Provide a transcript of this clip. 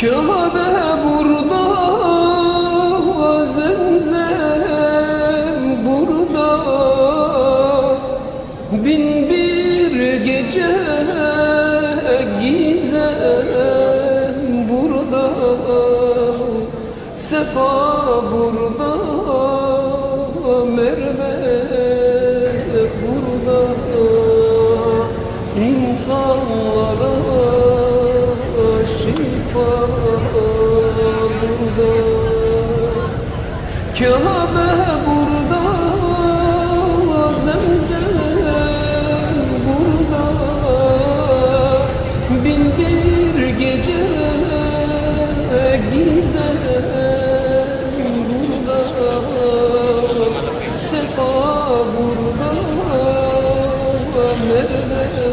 Kabe burada, zemzem burada. Bin bir gece gizem burada. Sefa burada, Merve burada. İnsanlara burada Kabe burada Zemzem burada. Bin bir gece gizem burada. Sefa burada Merve.